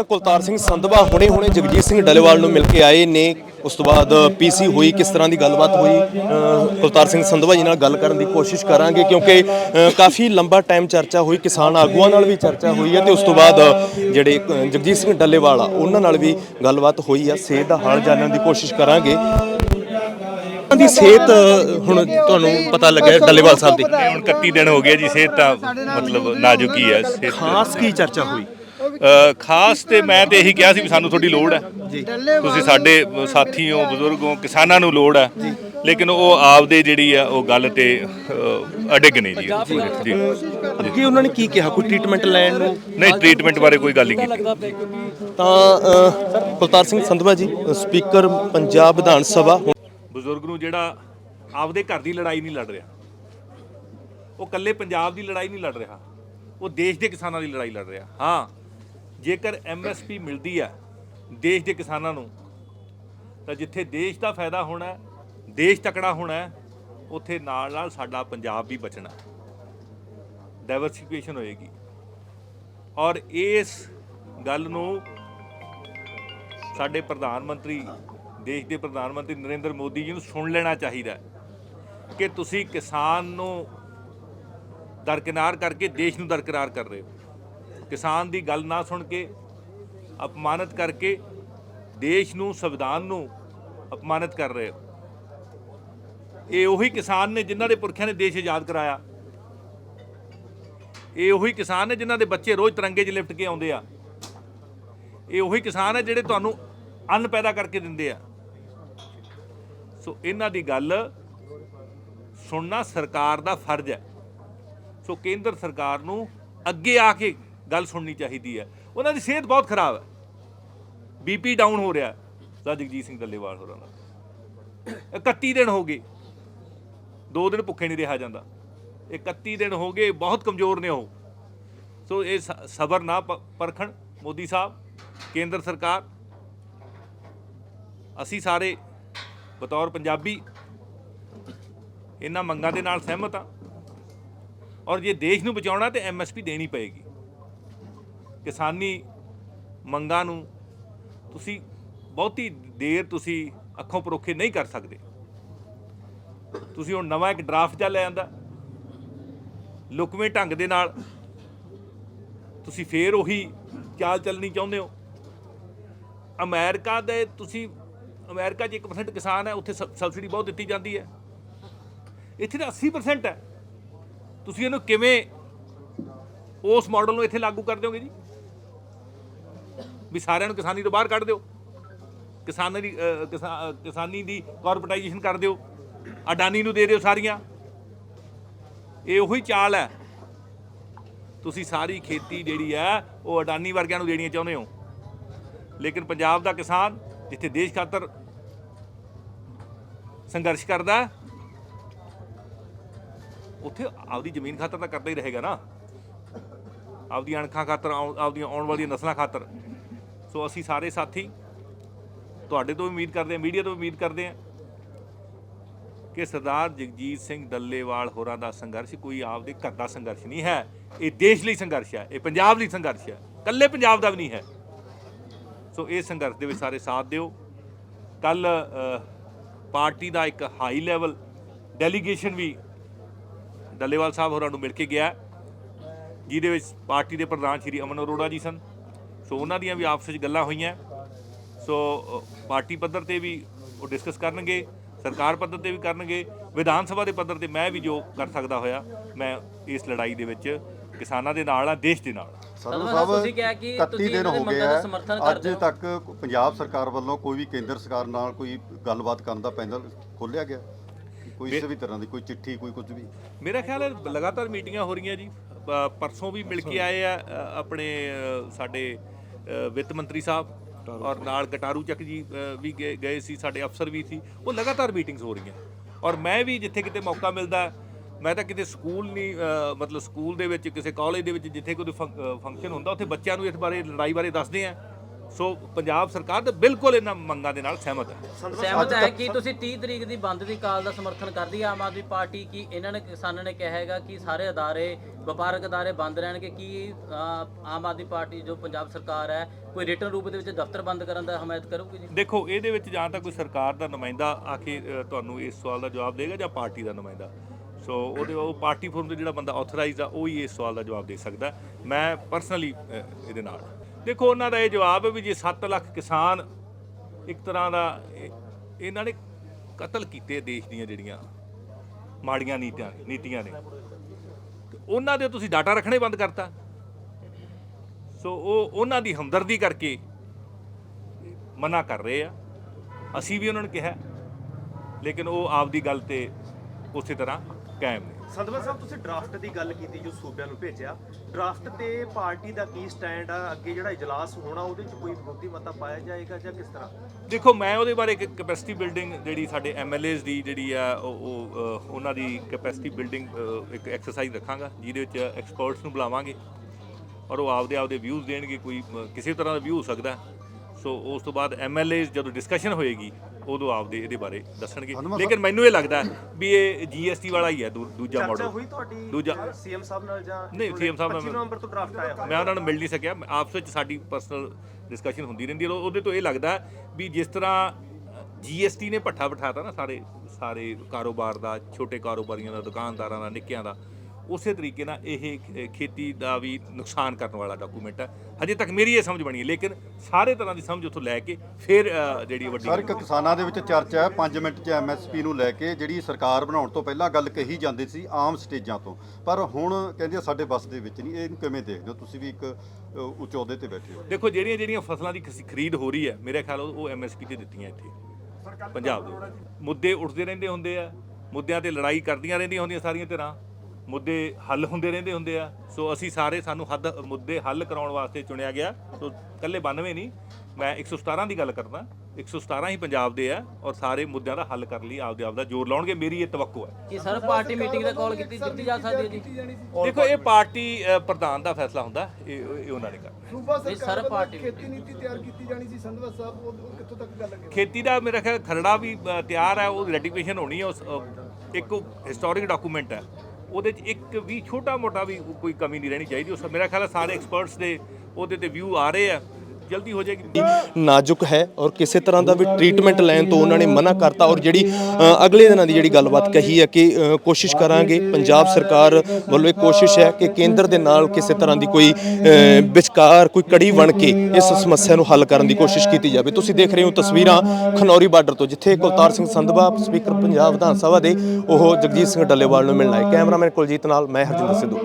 Speaker Kultar Singh Sandhwa ਹੁਣੇ-ਹੁਣੇ ਜਗਜੀਤ ਸਿੰਘ ਡੱਲੇਵਾਲ ਨੂੰ ਮਿਲ ਕੇ ਆਏ ਨੇ। ਉਸ ਤੋਂ ਬਾਅਦ ਪੀਸੀ ਹੋਈ ਕਿਸ ਤਰ੍ਹਾਂ ਦੀ ਗੱਲਬਾਤ ਹੋਈ? ਕੁਲਤਾਰ ਸਿੰਘ ਸੰਧਵਾ ਜੀ ਨਾਲ ਗੱਲ ਕਰਨ ਦੀ ਕੋਸ਼ਿਸ਼ ਕਰਾਂਗੇ ਕਿਉਂਕਿ ਕਾਫੀ ਲੰਬਾ ਟਾਈਮ ਚਰਚਾ ਹੋਈ ਕਿਸਾਨ ਆਗੂਆਂ ਨਾਲ ਵੀ ਚਰਚਾ ਹੋਈ ਹੈ ਤੇ ਉਸ ਤੋਂ ਬਾਅਦ ਜਿਹੜੇ ਜਗਜੀਤ ਸਿੰਘ ਡੱਲੇਵਾਲ ਆ ਉਹਨਾਂ ਨਾਲ ਵੀ ਗੱਲਬਾਤ ਹੋਈ ਆ। ਸਿਹਤ ਦਾ ਹਾਲ ਜਾਣਨ ਦੀ ਕੋਸ਼ਿਸ਼ ਕਰਾਂਗੇ। ਉਹਨਾਂ ਦੀ ਸਿਹਤ ਹੁਣ ਤੁਹਾਨੂੰ ਪਤਾ ਲੱਗਿਆ ਡੱਲੇਵਾਲ ਸਾਹਿਬ ਦੀ। ਹੁਣ 31 ਦਿਨ ਹੋ ਗਏ ਜੀ ਸਿਹਤ ਤਾਂ ਮਤਲਬ ਨਾਜ਼ੁਕ ਹੀ। ਸਿਹਤ ਖਾਸ ਕੀ ਚਰਚਾ ਹੋਈ? ਖਾਸ ਤੇ ਮੈਂ ਤੇ ਇਹੀ ਕਿਹਾ ਸੀ ਵੀ ਸਾਨੂੰ ਤੁਹਾਡੀ ਲੋੜ ਹੈ। ਤੁਸੀਂ ਸਾਡੇ ਸਾਥੀ ਹੋ ਬਜ਼ੁਰਗ ਹੋ ਕਿਸਾਨਾਂ ਨੂੰ ਲੋੜ ਹੈ। ਲੇਕਿਨ ਉਹ ਆਪਦੇ ਜਿਹੜੀ ਆ ਉਹ ਗੱਲ ਤੇ ਅਡਿੱਗ ਨਹੀਂ ਜੀ। ਜੀ ਅੱਗੇ ਉਹਨਾਂ ਨੇ ਕੀ ਕਿਹਾ? ਕੋਈ ਟ੍ਰੀਟਮੈਂਟ ਲੈਣ ਨੂੰ? ਨਹੀਂ ਟ੍ਰੀਟਮੈਂਟ ਬਾਰੇ ਕੋਈ ਗੱਲ ਨਹੀਂ ਕੀਤੀ। ਤਾਂ ਕੁਲਤਾਰ ਸਿੰਘ ਸੰਧਵਾ ਜੀ ਸਪੀਕਰ ਪੰਜਾਬ ਵਿਧਾਨ ਸਭਾ। ਬਜ਼ੁਰਗ ਨੂੰ ਜਿਹੜਾ ਆਪਦੇ ਘਰ ਦੀ ਲੜਾਈ ਨਹੀਂ ਲੜ ਰਿਹਾ ਉਹ ਇਕੱਲੇ ਪੰਜਾਬ ਦੀ ਲੜਾਈ ਨਹੀਂ ਲੜ ਰਿਹਾ ਉਹ ਦੇਸ਼ ਦੇ ਕਿਸਾਨਾਂ ਦੀ ਲੜਾਈ ਲੜ ਰਿਹਾ। ਹਾਂ ਜੇਕਰ ਐਮਐਸਪੀ ਮਿਲਦੀ ਹੈ ਦੇਸ਼ ਦੇ ਕਿਸਾਨਾਂ ਨੂੰ, ਤਾਂ ਜਿੱਥੇ ਦੇਸ਼ ਦਾ ਫਾਇਦਾ ਹੋਣਾ, ਦੇਸ਼ ਤਕੜਾ ਹੋਣਾ, ਉੱਥੇ ਨਾਲ ਨਾਲ ਸਾਡਾ ਪੰਜਾਬ ਵੀ ਬਚਣਾ। ਡਾਈਵਰਸਿਫਿਕੇਸ਼ਨ ਹੋਏਗੀ। ਔਰ ਇਸ ਗੱਲ ਨੂੰ ਸਾਡੇ ਪ੍ਰਧਾਨ ਮੰਤਰੀ, ਦੇਸ਼ ਦੇ ਪ੍ਰਧਾਨ ਮੰਤਰੀ ਨਰਿੰਦਰ ਮੋਦੀ ਜੀ ਨੂੰ ਸੁਣ ਲੈਣਾ ਚਾਹੀਦਾ ਕਿ ਤੁਸੀਂ ਕਿਸਾਨ ਨੂੰ ਦਰਕਿਨਾਰ ਕਰਕੇ ਦੇਸ਼ ਨੂੰ ਦਰਕਿਨਾਰ ਕਰ ਰਹੇ ਹੋ। ਕਿਸਾਨ ਦੀ ਗੱਲ ਨਾ ਸੁਣ ਕੇ, ਅਪਮਾਨਿਤ ਕਰਕੇ ਦੇਸ਼ ਨੂੰ, ਸੰਵਿਧਾਨ ਨੂੰ ਅਪਮਾਨਿਤ ਕਰ ਰਹੇ ਹੋ। ਇਹ ਉਹੀ ਕਿਸਾਨ ਨੇ ਜਿਨ੍ਹਾਂ ਦੇ ਪੁਰਖਿਆਂ ਨੇ ਦੇਸ਼ ਆਜ਼ਾਦ ਕਰਾਇਆ। ਇਹ ਉਹੀ ਕਿਸਾਨ ਨੇ ਜਿਨ੍ਹਾਂ ਦੇ ਬੱਚੇ ਰੋਜ਼ ਤਿਰੰਗੇ 'ਚ ਲਿਫਟ ਕੇ ਆਉਂਦੇ ਆ। ਇਹ ਉਹੀ ਕਿਸਾਨ ਹੈ ਜਿਹੜੇ ਤੁਹਾਨੂੰ ਅੰਨ ਪੈਦਾ ਕਰਕੇ ਦਿੰਦੇ ਆ। ਸੋ ਇਹਨਾਂ ਦੀ ਗੱਲ ਸੁਣਨਾ ਸਰਕਾਰ ਦਾ ਫਰਜ਼ ਹੈ। ਸੋ ਕੇਂਦਰ ਸਰਕਾਰ ਨੂੰ ਅੱਗੇ ਆ ਕੇ ਗੱਲ ਸੁਣਨੀ ਚਾਹੀਦੀ ਹੈ। ਉਹਨਾਂ ਦੀ ਸਿਹਤ ਬਹੁਤ ਖਰਾਬ ਹੈ। ਬੀਪੀ ਡਾਊਨ ਹੋ ਰਿਹਾ ਸਰ ਜਗਜੀਤ ਸਿੰਘ ਦੱਲੇਵਾਲ ਹੋਰਾਂ ਦਾ। 31 ਦਿਨ ਹੋ ਗਏ। ਦੋ ਦਿਨ ਭੁੱਖੇ ਨਹੀਂ ਰਿਹਾ ਜਾਂਦਾ। 31 ਦਿਨ ਹੋ ਗਏ, ਬਹੁਤ ਕਮਜ਼ੋਰ ਨੇ ਉਹ। ਸੋ ਇਹ ਸ- ਸਬਰ ਨਾ ਪ- ਪਰਖਣ। ਮੋਦੀ ਸਾਹਿਬ, ਕੇਂਦਰ ਸਰਕਾਰ। ਅਸੀਂ ਸਾਰੇ ਬਤੌਰ ਪੰਜਾਬੀ। ਇਹਨਾਂ ਮੰਗਾਂ ਦੇ ਨਾਲ ਸਹਿਮਤ ਆ ਔਰ ਜੇ ਦੇਸ਼ ਨੂੰ ਬਚਾਉਣਾ ਤੇ ਐਮਐਸਪੀ ਦੇਣੀ ਪਏਗੀ। ਕਿਸਾਨੀ ਮੰਗਾਂ ਨੂੰ ਤੁਸੀਂ ਬਹੁਤੀ ਦੇਰ ਤੁਸੀਂ ਅੱਖੋਂ ਪਰੋਖੇ ਨਹੀਂ ਕਰ ਸਕਦੇ। ਤੁਸੀਂ ਹੁਣ ਨਵਾਂ ਇੱਕ ਡਰਾਫਟ ਜਾਂ ਲੈ ਆਂਦਾ। ਲੁਕਵੇਂ ਢੰਗ ਦੇ ਨਾਲ ਤੁਸੀਂ ਫੇਰ ਉਹੀ ਚਾਲ ਚੱਲਣੀ ਚਾਹੁੰਦੇ ਹੋ। ਅਮਰੀਕਾ ਦੇ ਤੁਸੀਂ, ਅਮਰੀਕਾ 'ਚ 1% ਕਿਸਾਨ ਹੈ, ਉੱਥੇ ਸਬ- ਸਬਸਿਡੀ ਬਹੁਤ ਦਿੱਤੀ ਜਾਂਦੀ ਹੈ। ਇੱਥੇ ਤਾਂ 80% ਹੈ। ਤੁਸੀਂ ਇਹਨੂੰ ਕਿਵੇਂ ਉਸ ਮਾਡਲ ਨੂੰ ਇੱਥੇ ਲਾਗੂ ਕਰ ਦਿਓਗੇ ਜੀ? ਵੀ ਸਾਰਿਆਂ ਨੂੰ ਕਿਸਾਨੀ ਤੋਂ ਬਾਹਰ ਕੱਢ ਦਿਓ। ਕਿਸਾਨਾਂ ਦੀ ਅਹ, ਕਿਸਾਨੀ ਦੀ ਕਾਰਪੋਰੇਟਾਈਜੇਸ਼ਨ ਕਰ ਦਿਓ। ਅਡਾਨੀ ਨੂੰ ਦੇ ਦਿਓ ਸਾਰੀਆਂ। ਇਹ ਉਹੀ ਚਾਲ ਹੈ। ਤੁਸੀਂ ਸਾਰੀ ਖੇਤੀ ਜਿਹੜੀ ਹੈ ਉਹ ਅਡਾਨੀ ਵਰਗਿਆਂ ਨੂੰ ਦੇਣੀ ਚਾਹੁੰਦੇ ਹੋ। ਲੇਕਿਨ ਪੰਜਾਬ ਦਾ ਕਿਸਾਨ ਜਿੱਥੇ ਦੇਸ਼ ਖਾਤਰ ਸੰਘਰਸ਼ ਕਰਦਾ ਉੱਥੇ ਆਪਦੀ ਜ਼ਮੀਨ ਖਾਤਰ ਤਾਂ ਕਰਦਾ ਹੀ ਰਹੇਗਾ ਨਾ। ਆਪਦੀਆਂ ਅਣਖਾਂ ਖਾਤਰ ਆਪਦੀਆਂ ਆਉਣ ਵਾਲੀਆਂ ਨਸਲਾਂ ਖਾਤਰ। ਸੋ ਅਸੀਂ ਸਾਰੇ ਸਾਥੀ ਤੁਹਾਡੇ ਤੋਂ ਵੀ ਉਮੀਦ ਕਰਦੇ ਹਾਂ, ਮੀਡੀਆ ਤੋਂ ਉਮੀਦ ਕਰਦੇ ਹਾਂ ਕਿ ਸਰਦਾਰ ਜਗਜੀਤ ਸਿੰਘ ਡੱਲੇਵਾਲ ਹੋਰਾਂ ਦਾ ਸੰਘਰਸ਼ ਕੋਈ ਆਪਦੇ ਘਰ ਦਾ ਸੰਘਰਸ਼ ਨਹੀਂ ਹੈ। ਇਹ ਦੇਸ਼ ਲਈ ਸੰਘਰਸ਼ ਹੈ, ਇਹ ਪੰਜਾਬ ਲਈ ਸੰਘਰਸ਼ ਹੈ ਕੱਲੇ ਪੰਜਾਬ ਦਾ ਵੀ ਨਹੀਂ ਹੈ। ਸੋ ਇਹ ਸੰਘਰਸ਼ ਦੇ ਵਿੱਚ ਸਾਰੇ ਸਾਥ ਦਿਓ। ਕੱਲ ਪਾਰਟੀ ਦਾ ਇੱਕ ਹਾਈ ਲੈਵਲ ਡੈਲੀਗੇਸ਼ਨ ਵੀ ਡੱਲੇਵਾਲ ਸਾਹਿਬ ਹੋਰਾਂ ਨੂੰ ਮਿਲ ਕੇ ਗਿਆ। ਜਿਹਦੇ ਵਿੱਚ ਪਾਰਟੀ ਦੇ ਪ੍ਰਧਾਨ ਸ਼੍ਰੀ ਅਮਨ ਅਰੋੜਾ ਜੀ ਸਨ। ਸੋ ਉਹਨਾਂ ਦੀਆਂ ਵੀ ਆਪਸ ਵਿੱਚ ਗੱਲਾਂ ਹੋਈਆਂ। ਸੋ ਪਾਰਟੀ ਪੱਧਰ ਤੇ ਵੀ ਉਹ ਡਿਸਕਸ ਕਰਨਗੇ ਸਰਕਾਰ ਪੱਧਰ ਤੇ ਵੀ ਕਰਨਗੇ ਵਿਧਾਨ ਸਭਾ ਦੇ ਪੱਧਰ ਤੇ ਮੈਂ ਵੀ ਜੋ ਕਰ ਸਕਦਾ ਹੋਇਆ ਮੈਂ ਇਸ ਲੜਾਈ ਦੇ ਵਿੱਚ ਕਿਸਾਨਾਂ ਦੇ ਨਾਲ ਆ ਦੇਸ਼ ਦੇ ਨਾਲ ਸੰਧੂ ਸਾਹਿਬ ਤੁਸੀਂ ਕਿਹਾ ਕਿ 31 ਤੁਸੀਂ ਦਿਨ ਇਹਨਾਂ ਦੇ ਹੋ ਗਏ ਮੰਗਾਂ ਦਾ ਹੈ। ਸਮਰਥਨ ਅੱਜ ਕਰਦੇ ਹੋ। ਤੱਕ ਪੰਜਾਬ ਸਰਕਾਰ ਵੱਲੋਂ ਕੋਈ ਵੀ ਕੇਂਦਰ ਸਰਕਾਰ ਨਾਲ ਕੋਈ ਗੱਲਬਾਤ ਕਰਨ ਦਾ ਪੈਨਲ ਖੋਲਿਆ ਗਿਆ? ਕੋਈ ਕਿਸੇ ਵੀ ਤਰ੍ਹਾਂ ਦੀ ਕੋਈ ਚਿੱਠੀ ਕੋਈ ਕੁਝ ਵੀ? ਮੇਰਾ ਖਿਆਲ ਹੈ ਲਗਾਤਾਰ ਮੀਟਿੰਗਾਂ ਹੋ ਰਹੀਆਂ ਜੀ। ਪਰਸੋਂ ਵੀ ਮਿਲ ਕੇ ਆਏ ਆ ਆਪਣੇ ਸਾਡੇ ਵਿੱਤ ਮੰਤਰੀ ਸਾਹਿਬ ਔਰ ਨਾਲ ਗਟਾਰੂ ਚੱਕ ਜੀ ਵੀ ਗਏ- ਗਏ ਸੀ, ਸਾਡੇ ਅਫਸਰ ਵੀ ਸੀ। ਉਹ ਲਗਾਤਾਰ ਮੀਟਿੰਗਸ ਹੋ ਰਹੀਆਂ। ਔਰ ਮੈਂ ਵੀ ਜਿੱਥੇ ਕਿਤੇ ਮੌਕਾ ਮਿਲਦਾ ਮੈਂ ਤਾਂ ਕਿਤੇ ਸਕੂਲ ਨਹੀਂ ਮਤਲਬ ਸਕੂਲ ਦੇ ਵਿੱਚ, ਕਿਸੇ ਕਾਲਜ ਦੇ ਵਿੱਚ ਜਿੱਥੇ ਕੋਈ ਫੰਕਸ਼ਨ ਹੁੰਦਾ, ਉੱਥੇ ਬੱਚਿਆਂ ਨੂੰ ਇਸ ਬਾਰੇ, ਲੜਾਈ ਬਾਰੇ ਦੱਸਦੇ ਆ। ਸੋ ਪੰਜਾਬ ਸਰਕਾਰ ਤਾਂ ਬਿਲਕੁਲ ਇਹਨਾਂ ਮੰਗਾਂ ਦੇ ਨਾਲ ਸਹਿਮਤ ਹੈ। ਸਹਿਮਤ ਹੈ ਕਿ ਤੁਸੀਂ 30 ਤਰੀਕ ਦੀ ਬੰਦ ਦੀ ਕਾਲ ਦਾ ਸਮਰਥਨ ਕਰਦੀ ਹੈ ਆਮ ਆਦਮੀ ਪਾਰਟੀ ਕੀ ਇਹਨਾਂ ਨੇ ਕਿਸਾਨਾਂ ਨੇ ਕਿਹਾ ਹੈਗਾ ਕਿ ਸਾਰੇ ਅਦਾਰੇ ਵਪਾਰਕ ਅਦਾਰੇ ਬੰਦ ਰਹਿਣਗੇ ਕੀ ਆਮ ਆਦਮੀ ਪਾਰਟੀ ਜੋ ਪੰਜਾਬ ਸਰਕਾਰ ਹੈ ਕੋਈ ਰਿਟਰਨ ਰੂਪ ਦੇ ਵਿੱਚ ਦਫ਼ਤਰ ਬੰਦ ਕਰਨ ਦਾ ਹਮਾਇਤ ਕਰੂਗੀ ਜੀ? ਦੇਖੋ ਇਹਦੇ ਵਿੱਚ ਜਾਂ ਤਾਂ ਕੋਈ ਸਰਕਾਰ ਦਾ ਨੁਮਾਇੰਦਾ ਆ ਕੇ ਤੁਹਾਨੂੰ ਇਸ ਸਵਾਲ ਦਾ ਜਵਾਬ ਦੇਗਾ ਜਾਂ ਪਾਰਟੀ ਦਾ ਨੁਮਾਇੰਦਾ। ਸੋ ਉਹਦੇ ਉਹ ਪਾਰਟੀ ਫੋਰਮ ਦੇ ਜਿਹੜਾ ਬੰਦਾ ਆਥੋਰਾਈਜ਼ਡ ਆ ਉਹ ਹੀ ਇਸ ਸਵਾਲ ਦਾ ਜਵਾਬ ਦੇ ਸਕਦਾ। ਮੈਂ ਪਰਸਨਲੀ ਇਹਦੇ ਨਾਲ। ਦੇਖੋ, ਉਹਨਾਂ ਦਾ ਇਹ ਜਵਾਬ ਹੈ ਵੀ ਜੇ 7 ਲੱਖ ਕਿਸਾਨ ਇੱਕ ਤਰ੍ਹਾਂ ਦਾ ਇਹਨਾਂ ਨੇ ਕਤਲ ਕੀਤੇ ਦੇਸ਼ ਦੀਆਂ ਜਿਹੜੀਆਂ ਮਾੜੀਆਂ ਨੀਤੀਆਂ ਨੀਤੀਆਂ ਨੇ। ਤੇ ਉਹਨਾਂ ਦੇ ਤੁਸੀਂ ਡਾਟਾ ਰੱਖਣੇ ਬੰਦ ਕਰਤਾ। ਸੋ ਉਹ ਉਹਨਾਂ ਦੀ ਹਮਦਰਦੀ ਕਰਕੇ ਮਨਾ ਕਰ ਰਹੇ ਆ। ਅਸੀਂ ਵੀ ਉਹਨਾਂ ਨੂੰ ਕਿਹਾ, ਲੇਕਿਨ ਉਹ ਆਪਦੀ ਗੱਲ ਤੇ ਉਸੇ ਤਰ੍ਹਾਂ ਕਾਇਮ ਨੇ। ਸੰਧਵਾ ਸਾਹਿਬ ਤੁਸੀਂ ਡਰਾਫਟ ਦੀ ਗੱਲ ਕੀਤੀ ਜੋ ਸੂਬਿਆਂ ਨੂੰ ਭੇਜਿਆ। ਡਰਾਫਟ ਤੇ ਪਾਰਟੀ ਦਾ ਕੀ ਸਟੈਂਡ ਆ? ਅੱਗੇ ਜਿਹੜਾ ਇਜਲਾਸ ਹੋਣਾ ਉਹਦੇ ਚ ਕੋਈ ਵਿਰੋਧੀ ਮਤਾ ਪਾਇਆ ਜਾਏਗਾ ਜਾਂ ਕਿਸ ਤਰ੍ਹਾਂ? ਦੇਖੋ ਮੈਂ ਉਹਦੇ ਬਾਰੇ ਇੱਕ ਕੈਪੈਸਿਟੀ ਬਿਲਡਿੰਗ ਜਿਹੜੀ ਸਾਡੇ ਐਮਐਲਏਜ਼ ਦੀ ਜਿਹੜੀ ਆ ਉਹ ਉਹਨਾਂ ਦੀ ਕੈਪੈਸਿਟੀ ਬਿਲਡਿੰਗ ਇੱਕ ਐਕਸਰਸਾਈਜ਼ ਰੱਖਾਂਗਾ ਜਿਹਦੇ ਵਿੱਚ ਐਕਸਪਰਟਸ ਨੂੰ ਬੁਲਾਵਾਂਗੇ ਔਰ ਉਹ ਆਪਦੇ ਆਪਦੇ ਵਿਊਜ਼ ਦੇਣਗੇ ਕੋਈ ਕਿਸੇ ਤਰ੍ਹਾਂ ਦਾ ਵਿਊ ਹੋ ਸਕਦਾ। ਸੋ ਉਸ ਤੋਂ ਬਾਅਦ ਐਮਐਲਏਜ਼ ਜਦੋਂ ਡਿਸਕਸ਼ਨ ਹੋਏਗੀ ਉਦੋਂ ਆਪਦੇ ਇਹਦੇ ਬਾਰੇ ਦੱਸਣਗੇ। ਲੇਕਿਨ ਮੈਨੂੰ ਇਹ ਲੱਗਦਾ ਵੀ ਇਹ ਜੀਐਸਟੀ ਵਾਲਾ ਹੀ ਹੈ ਦੂ- ਦੂਜਾ ਚਰਚਾ ਮਾਡਲ ਹੋਈ ਤੁਹਾਡੀ ਦੂਜਾ ਸੀਐਮ ਸਾਹਿਬ ਨਾਲ ਜਾਂ ਨਹੀਂ, CM ਸਾਹਿਬ ਨਾਲ 25 ਨਵੰਬਰ ਤੋਂ ਡਰਾਫਟ ਆਇਆ ਹੋਇਆ। ਮੈਂ ਉਹਨਾਂ ਨੂੰ ਮਿਲ ਨਹੀਂ ਸਕਿਆ। ਆਪਸ ਵਿੱਚ ਸਾਡੀ ਪਰਸਨਲ ਡਿਸਕਸ਼ਨ ਹੁੰਦੀ ਰਹਿੰਦੀ ਹੈ। ਉਹਦੇ ਤੋਂ ਇਹ ਲੱਗਦਾ ਵੀ ਜਿਸ ਤਰ੍ਹਾਂ ਜੀਐਸਟੀ ਨੇ ਪੱਠਾ ਬਿਠਾਤਾ ਨਾ ਸਾਰੇ ਸਾਰੇ ਕਾਰੋਬਾਰ ਦਾ ਛੋਟੇ ਕਾਰੋਬਾਰੀਆਂ ਦਾ ਦੁਕਾਨਦਾਰਾਂ ਦਾ ਨਿੱਕਿਆਂ ਦਾ ਉਸੇ ਤਰੀਕੇ ਨਾਲ ਇਹ ਖੇਤੀ ਦਾ ਵੀ ਨੁਕਸਾਨ ਕਰਨ ਵਾਲਾ ਡਾਕੂਮੈਂਟ ਹੈ। ਹਜੇ ਤੱਕ ਮੇਰੀ ਇਹ ਸਮਝ ਬਣੀ ਹੈ ਲੇਕਿਨ ਸਾਰੇ ਤਰ੍ਹਾਂ ਦੀ ਸਮਝ ਉੱਥੋਂ ਲੈ ਕੇ ਫਿਰ ਜਿਹੜੀ ਵੱਡੀ ਸਰ ਇੱਕ ਕਿਸਾਨਾਂ ਦੇ ਵਿੱਚ ਚਰਚਾ ਹੈ 5 ਮਿੰਟ 'ਚ ਐਮਐਸਪੀ ਨੂੰ ਲੈ ਕੇ ਜਿਹੜੀ ਸਰਕਾਰ ਬਣਾਉਣ ਤੋਂ ਪਹਿਲਾਂ ਗੱਲ ਕਹੀ ਜਾਂਦੀ ਸੀ ਆਮ ਸਟੇਜਾਂ ਤੋਂ। ਪਰ ਹੁਣ ਕਹਿੰਦੇ ਆ ਸਾਡੇ ਬਸ ਦੇ ਵਿੱਚ ਨਹੀਂ ਇਹਨੂੰ ਕਿਵੇਂ ਦੇਖਦੇ ਹੋ? ਤੁਸੀਂ ਵੀ ਇੱਕ ਉੱਚ ਅਹੁਦੇ ਤੇ ਬੈਠੇ ਹੋ। ਦੇਖੋ ਜਿਹੜੀਆਂ ਜਿਹੜੀਆਂ ਫਸਲਾਂ ਦੀ ਖਰੀਦ ਹੋ ਰਹੀ ਹੈ ਮੇਰੇ ਖਿਆਲ ਉਹ ਐਮਐਸਪੀ ਤੇ ਦਿੱਤੀਆਂ ਇੱਥੇ। ਪੰਜਾਬ ਦੇ। ਮੁੱਦੇ ਉੱਠਦੇ ਰਹਿੰਦੇ ਹੁੰਦੇ ਆ ਮੁੱਦਿਆਂ ਤੇ ਲੜਾਈ ਕਰਦੀਆਂ ਰਹਿੰਦੀਆਂ ਹੁੰਦੀਆਂ ਸਾਰੀਆਂ ਧਿਰਾਂ। ਮੁੱਦੇ ਹੱਲ ਹੁੰਦੇ ਰਹਿੰਦੇ ਹੁੰਦੇ ਆ। ਸੋ ਅਸੀਂ ਸਾਰੇ ਸਾਨੂੰ ਹੱਦ ਮੁੱਦੇ ਹੱਲ ਕਰਾਉਣ ਵਾਸਤੇ ਚੁਣਿਆ ਗਿਆ। ਸੋ ਇਕੱਲੇ 92 ਨਹੀਂ। ਮੈਂ 117 ਦੀ ਗੱਲ ਕਰਦਾ। 117 ਹੀ ਪੰਜਾਬ ਦੇ ਆ ਔਰ ਸਾਰੇ ਮੁੱਦਿਆਂ ਦਾ ਹੱਲ ਕਰਨ ਲਈ ਆਪਦੇ ਆਪ ਦਾ ਜ਼ੋਰ ਲਾਉਣਗੇ। ਮੇਰੀ ਇਹ ਤਵੱਕੋ ਹੈ। ਕੀ ਸਰ ਪਾਰਟੀ ਮੀਟਿੰਗ ਦਾ ਕਾਲ ਕੀਤੀ? ਦਿੱਤੀ ਜਾ ਸਕਦੀ ਹੈ ਜੀ। ਦੇਖੋ ਇਹ ਪਾਰਟੀ ਪ੍ਰਧਾਨ ਦਾ ਫੈਸਲਾ ਹੁੰਦਾ। ਇਹ ਇਹ ਉਹਨਾਂ ਨੇ ਕਰਨਾ ਸੂਬਾ ਨਹੀਂ, ਸਰਕਾਰ ਸਰ ਵੱਲੋਂ ਪਾਰਟੀ ਖੇਤੀ ਨੀਤੀ ਤਿਆਰ ਕੀਤੀ ਜਾਣੀ ਸੀ। ਸੰਧਵਾ ਸਾਹਿਬ ਉਹ ਉਹ ਕਿੱਥੋਂ ਤੱਕ ਗੱਲ ਅੱਗੇ? ਖੇਤੀ ਦਾ ਮੇਰਾ ਖਿਆਲ ਖਰੜਾ ਵੀ ਤਿਆਰ ਹੈ। ਉਹ ਰੈਟੀਫਿਕੇਸ਼ਨ ਹੋਣੀ ਹੈ। ਉਸ ਇੱਕ ਹਿਸਟੋਰਿਕ ਡਾਕੂਮੈਂਟ ਹੈ। ਉਹਦੇ 'ਚ ਇੱਕ ਵੀ ਛੋਟਾ ਮੋਟਾ ਵੀ ਕੋਈ ਕਮੀ ਨਹੀਂ ਰਹਿਣੀ ਚਾਹੀਦੀ। ਉਸ ਮੇਰਾ ਖਿਆਲ ਹੈ ਸਾਰੇ ਐਕਸਪਰਟਸ ਦੇ ਉਹਦੇ ਤੇ ਵਿਊ ਆ ਰਹੇ ਆ। ਜਲਦੀ ਹੋ ਜਾਏਗੀ। ਨਾਜ਼ੁਕ ਹੈ ਔਰ ਕਿਸੇ ਤਰ੍ਹਾਂ ਦਾ ਵੀ ਟ੍ਰੀਟਮੈਂਟ ਲੈਣ ਤੋਂ ਉਹਨਾਂ ਨੇ ਮਨਾ ਕਰਤਾ ਔਰ ਜਿਹੜੀ ਅਗਲੇ ਦਿਨਾਂ ਦੀ ਜਿਹੜੀ ਗੱਲਬਾਤ ਕਹੀ ਹੈ ਕਿ ਕੋਸ਼ਿਸ਼ ਕਰਾਂਗੇ, ਪੰਜਾਬ ਸਰਕਾਰ ਵੱਲੋਂ ਇਹ ਕੋਸ਼ਿਸ਼ ਹੈ ਕਿ ਕੇਂਦਰ ਦੇ ਨਾਲ ਕਿਸੇ ਤਰ੍ਹਾਂ ਦੀ ਕੋਈ ਵਿਚਕਾਰ ਕੋਈ ਕੜੀ ਬਣ ਕੇ ਇਸ ਸਮੱਸਿਆ ਨੂੰ ਹੱਲ ਕਰਨ ਦੀ ਕੋਸ਼ਿਸ਼ ਕੀਤੀ ਜਾਵੇ। ਤੁਸੀਂ ਦੇਖ ਰਹੇ ਹੋ ਤਸਵੀਰਾਂ ਖਨੌਰੀ ਬਾਰਡਰ ਤੋਂ, ਜਿੱਥੇ ਕੁਲਤਾਰ ਸਿੰਘ ਸੰਧਵਾ, ਸਪੀਕਰ ਪੰਜਾਬ ਵਿਧਾਨ ਸਭਾ ਦੇ, ਉਹ ਜਗਜੀਤ ਸਿੰਘ ਡੱਲੇਵਾਲ ਨੂੰ ਮਿਲਣ ਆਏ। ਕੈਮਰਾਮੈਨ ਕੁਲਜੀਤ ਨਾਲ ਮੈਂ ਹਰਜਿੰਦਰ ਸਿੱਧੂ।